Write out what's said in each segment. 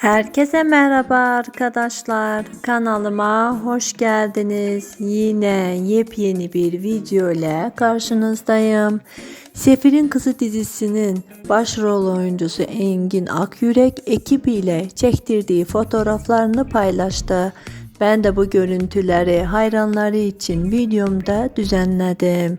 Herkese merhaba arkadaşlar. Kanalıma hoş geldiniz. Yine yepyeni bir video ile karşınızdayım. Sefir'in Kızı dizisinin başrol oyuncusu Engin Akyürek ekibiyle çektirdiği fotoğraflarını paylaştı. Ben de bu görüntüleri hayranları için videomda düzenledim.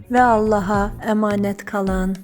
ve Allah'a emanet kalın.